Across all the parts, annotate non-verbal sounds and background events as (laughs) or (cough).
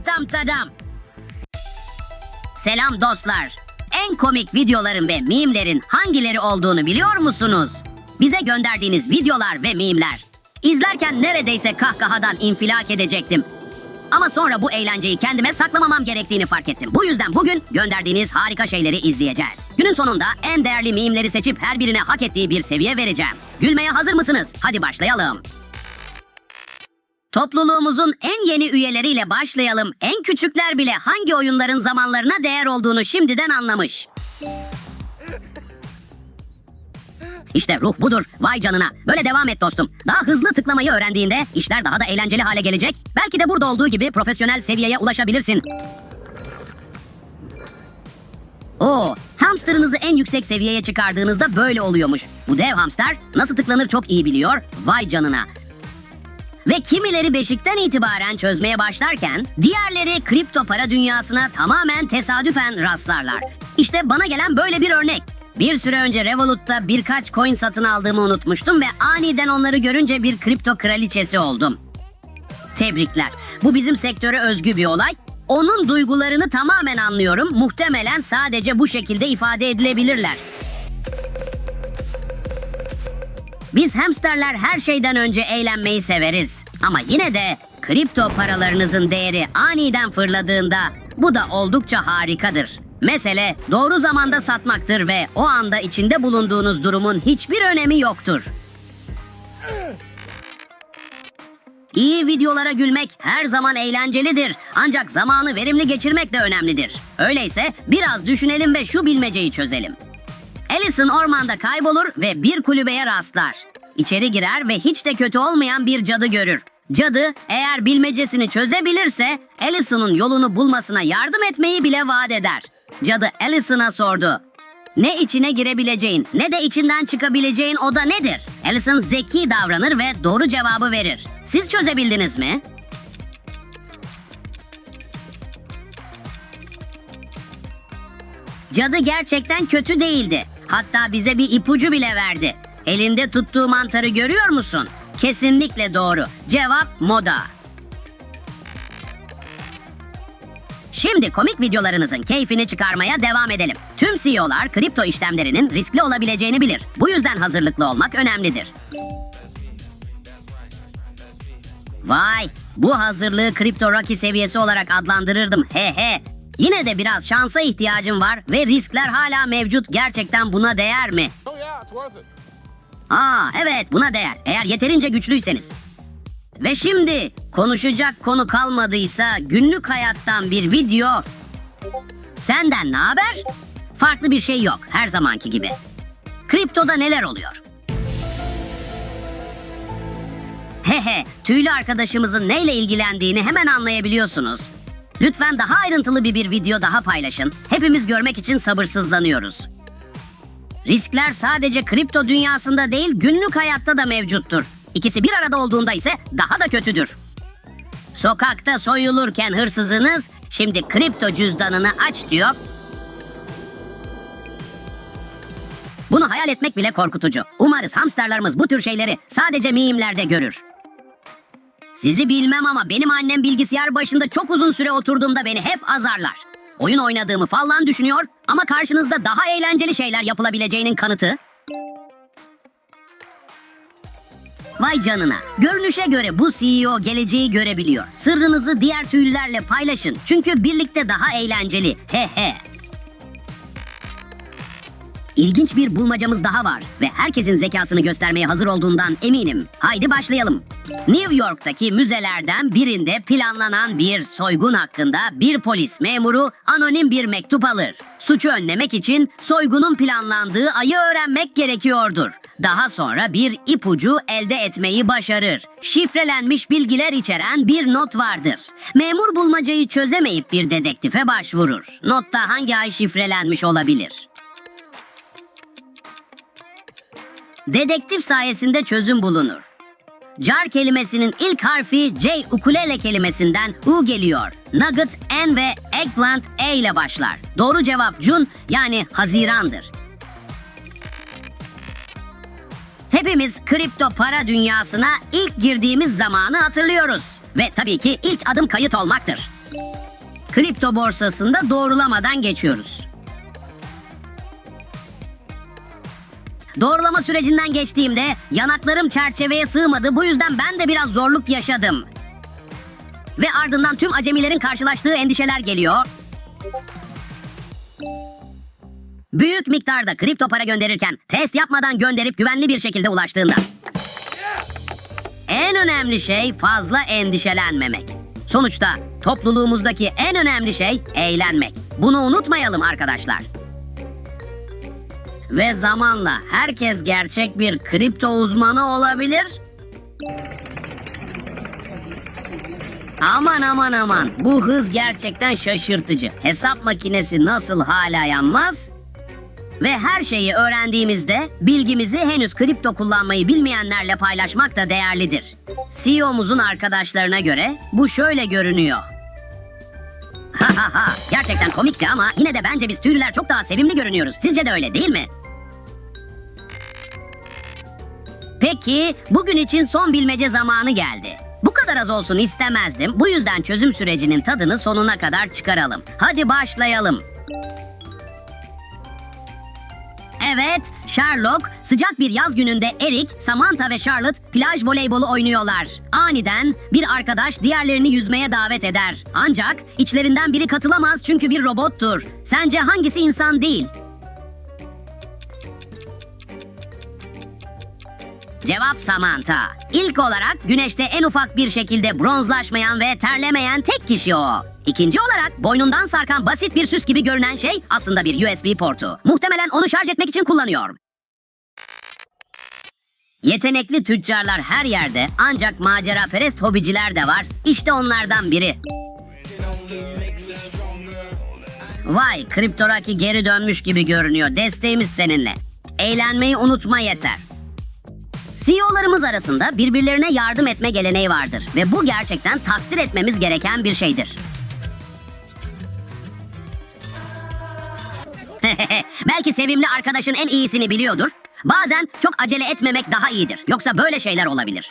tam tam tadam. Selam dostlar. En komik videoların ve mimlerin hangileri olduğunu biliyor musunuz? Bize gönderdiğiniz videolar ve mimler. İzlerken neredeyse kahkahadan infilak edecektim. Ama sonra bu eğlenceyi kendime saklamamam gerektiğini fark ettim. Bu yüzden bugün gönderdiğiniz harika şeyleri izleyeceğiz. Günün sonunda en değerli mimleri seçip her birine hak ettiği bir seviye vereceğim. Gülmeye hazır mısınız? Hadi başlayalım. Topluluğumuzun en yeni üyeleriyle başlayalım. En küçükler bile hangi oyunların zamanlarına değer olduğunu şimdiden anlamış. İşte ruh budur. Vay canına. Böyle devam et dostum. Daha hızlı tıklamayı öğrendiğinde işler daha da eğlenceli hale gelecek. Belki de burada olduğu gibi profesyonel seviyeye ulaşabilirsin. Oo, hamsterınızı en yüksek seviyeye çıkardığınızda böyle oluyormuş. Bu dev hamster nasıl tıklanır çok iyi biliyor. Vay canına. Ve kimileri beşikten itibaren çözmeye başlarken diğerleri kripto para dünyasına tamamen tesadüfen rastlarlar. İşte bana gelen böyle bir örnek. Bir süre önce Revolut'ta birkaç coin satın aldığımı unutmuştum ve aniden onları görünce bir kripto kraliçesi oldum. Tebrikler. Bu bizim sektöre özgü bir olay. Onun duygularını tamamen anlıyorum. Muhtemelen sadece bu şekilde ifade edilebilirler. Biz hamsterler her şeyden önce eğlenmeyi severiz. Ama yine de kripto paralarınızın değeri aniden fırladığında bu da oldukça harikadır. Mesele doğru zamanda satmaktır ve o anda içinde bulunduğunuz durumun hiçbir önemi yoktur. İyi videolara gülmek her zaman eğlencelidir. Ancak zamanı verimli geçirmek de önemlidir. Öyleyse biraz düşünelim ve şu bilmeceyi çözelim. Allison ormanda kaybolur ve bir kulübeye rastlar. İçeri girer ve hiç de kötü olmayan bir cadı görür. Cadı eğer bilmecesini çözebilirse Allison'un yolunu bulmasına yardım etmeyi bile vaat eder. Cadı Allison'a sordu. Ne içine girebileceğin ne de içinden çıkabileceğin oda nedir? Allison zeki davranır ve doğru cevabı verir. Siz çözebildiniz mi? Cadı gerçekten kötü değildi. Hatta bize bir ipucu bile verdi. Elinde tuttuğu mantarı görüyor musun? Kesinlikle doğru. Cevap moda. Şimdi komik videolarınızın keyfini çıkarmaya devam edelim. Tüm CEO'lar kripto işlemlerinin riskli olabileceğini bilir. Bu yüzden hazırlıklı olmak önemlidir. Vay, bu hazırlığı kripto Rocky seviyesi olarak adlandırırdım. He he. Yine de biraz şansa ihtiyacım var ve riskler hala mevcut. Gerçekten buna değer mi? Oh. Aa evet buna değer. Eğer yeterince güçlüyseniz. Ve şimdi konuşacak konu kalmadıysa günlük hayattan bir video. Senden ne haber? Farklı bir şey yok her zamanki gibi. Kriptoda neler oluyor? Hehe, tüylü arkadaşımızın neyle ilgilendiğini hemen anlayabiliyorsunuz. Lütfen daha ayrıntılı bir, bir video daha paylaşın. Hepimiz görmek için sabırsızlanıyoruz. Riskler sadece kripto dünyasında değil günlük hayatta da mevcuttur. İkisi bir arada olduğunda ise daha da kötüdür. Sokakta soyulurken hırsızınız şimdi kripto cüzdanını aç diyor. Bunu hayal etmek bile korkutucu. Umarız hamsterlarımız bu tür şeyleri sadece mimlerde görür. Sizi bilmem ama benim annem bilgisayar başında çok uzun süre oturduğumda beni hep azarlar. Oyun oynadığımı falan düşünüyor ama karşınızda daha eğlenceli şeyler yapılabileceğinin kanıtı. Vay canına. Görünüşe göre bu CEO geleceği görebiliyor. Sırrınızı diğer tüylülerle paylaşın. Çünkü birlikte daha eğlenceli. He he. İlginç bir bulmacamız daha var ve herkesin zekasını göstermeye hazır olduğundan eminim. Haydi başlayalım. New York'taki müzelerden birinde planlanan bir soygun hakkında bir polis memuru anonim bir mektup alır. Suçu önlemek için soygunun planlandığı ayı öğrenmek gerekiyordur. Daha sonra bir ipucu elde etmeyi başarır. Şifrelenmiş bilgiler içeren bir not vardır. Memur bulmacayı çözemeyip bir dedektife başvurur. Notta hangi ay şifrelenmiş olabilir? Dedektif sayesinde çözüm bulunur. Jar kelimesinin ilk harfi J ukulele kelimesinden U geliyor. Nugget N ve eggplant E ile başlar. Doğru cevap Jun yani Haziran'dır. Hepimiz kripto para dünyasına ilk girdiğimiz zamanı hatırlıyoruz. Ve tabii ki ilk adım kayıt olmaktır. Kripto borsasında doğrulamadan geçiyoruz. Doğrulama sürecinden geçtiğimde yanaklarım çerçeveye sığmadı. Bu yüzden ben de biraz zorluk yaşadım. Ve ardından tüm acemilerin karşılaştığı endişeler geliyor. Büyük miktarda kripto para gönderirken test yapmadan gönderip güvenli bir şekilde ulaştığında. En önemli şey fazla endişelenmemek. Sonuçta topluluğumuzdaki en önemli şey eğlenmek. Bunu unutmayalım arkadaşlar. Ve zamanla herkes gerçek bir kripto uzmanı olabilir. Aman aman aman bu hız gerçekten şaşırtıcı. Hesap makinesi nasıl hala yanmaz? Ve her şeyi öğrendiğimizde bilgimizi henüz kripto kullanmayı bilmeyenlerle paylaşmak da değerlidir. CEO'muzun arkadaşlarına göre bu şöyle görünüyor. Ha (laughs) ha gerçekten komikti ama yine de bence biz tüylüler çok daha sevimli görünüyoruz. Sizce de öyle değil mi? Peki bugün için son bilmece zamanı geldi. Bu kadar az olsun istemezdim. Bu yüzden çözüm sürecinin tadını sonuna kadar çıkaralım. Hadi başlayalım. Evet, Sherlock sıcak bir yaz gününde Eric, Samantha ve Charlotte plaj voleybolu oynuyorlar. Aniden bir arkadaş diğerlerini yüzmeye davet eder. Ancak içlerinden biri katılamaz çünkü bir robottur. Sence hangisi insan değil? Cevap Samantha. İlk olarak güneşte en ufak bir şekilde bronzlaşmayan ve terlemeyen tek kişi o. İkinci olarak boynundan sarkan basit bir süs gibi görünen şey aslında bir USB portu. Muhtemelen onu şarj etmek için kullanıyor. Yetenekli tüccarlar her yerde ancak macera perest hobiciler de var. İşte onlardan biri. Vay Kriptoraki geri dönmüş gibi görünüyor. Desteğimiz seninle. Eğlenmeyi unutma yeter. CEO'larımız arasında birbirlerine yardım etme geleneği vardır ve bu gerçekten takdir etmemiz gereken bir şeydir. (laughs) Belki sevimli arkadaşın en iyisini biliyordur. Bazen çok acele etmemek daha iyidir. Yoksa böyle şeyler olabilir.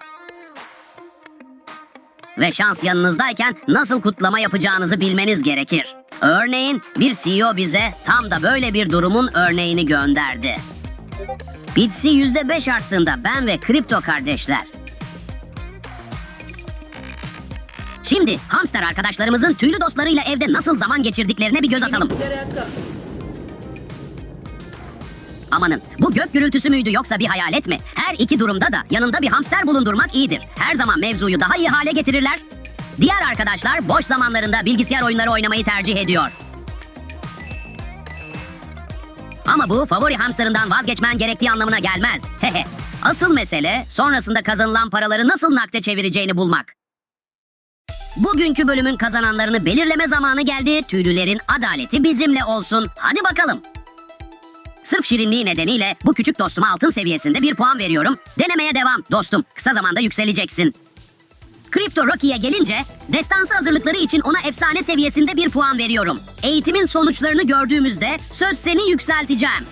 Ve şans yanınızdayken nasıl kutlama yapacağınızı bilmeniz gerekir. Örneğin bir CEO bize tam da böyle bir durumun örneğini gönderdi. Bitsi yüzde beş arttığında ben ve kripto kardeşler. Şimdi hamster arkadaşlarımızın tüylü dostlarıyla evde nasıl zaman geçirdiklerine bir göz atalım. Amanın bu gök gürültüsü müydü yoksa bir hayalet mi? Her iki durumda da yanında bir hamster bulundurmak iyidir. Her zaman mevzuyu daha iyi hale getirirler. Diğer arkadaşlar boş zamanlarında bilgisayar oyunları oynamayı tercih ediyor. Ama bu favori hamsterından vazgeçmen gerektiği anlamına gelmez. Hehe. (laughs) Asıl mesele sonrasında kazanılan paraları nasıl nakde çevireceğini bulmak. Bugünkü bölümün kazananlarını belirleme zamanı geldi. Tüylülerin adaleti bizimle olsun. Hadi bakalım. Sırf şirinliği nedeniyle bu küçük dostuma altın seviyesinde bir puan veriyorum. Denemeye devam dostum. Kısa zamanda yükseleceksin. Kripto Rocky'ye gelince destansı hazırlıkları için ona efsane seviyesinde bir puan veriyorum. Eğitimin sonuçlarını gördüğümüzde söz seni yükselteceğim.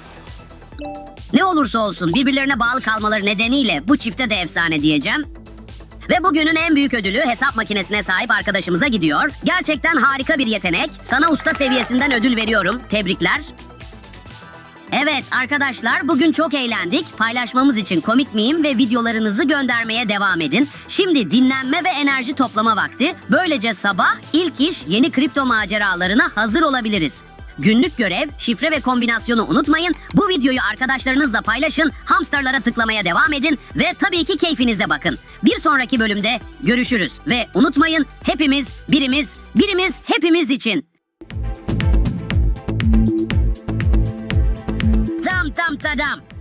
Ne olursa olsun birbirlerine bağlı kalmaları nedeniyle bu çifte de efsane diyeceğim. Ve bugünün en büyük ödülü hesap makinesine sahip arkadaşımıza gidiyor. Gerçekten harika bir yetenek. Sana usta seviyesinden ödül veriyorum. Tebrikler. Evet arkadaşlar bugün çok eğlendik. Paylaşmamız için komik miyim ve videolarınızı göndermeye devam edin. Şimdi dinlenme ve enerji toplama vakti. Böylece sabah ilk iş yeni kripto maceralarına hazır olabiliriz. Günlük görev, şifre ve kombinasyonu unutmayın. Bu videoyu arkadaşlarınızla paylaşın, hamsterlara tıklamaya devam edin ve tabii ki keyfinize bakın. Bir sonraki bölümde görüşürüz ve unutmayın hepimiz birimiz, birimiz hepimiz için. Tam tam tadam.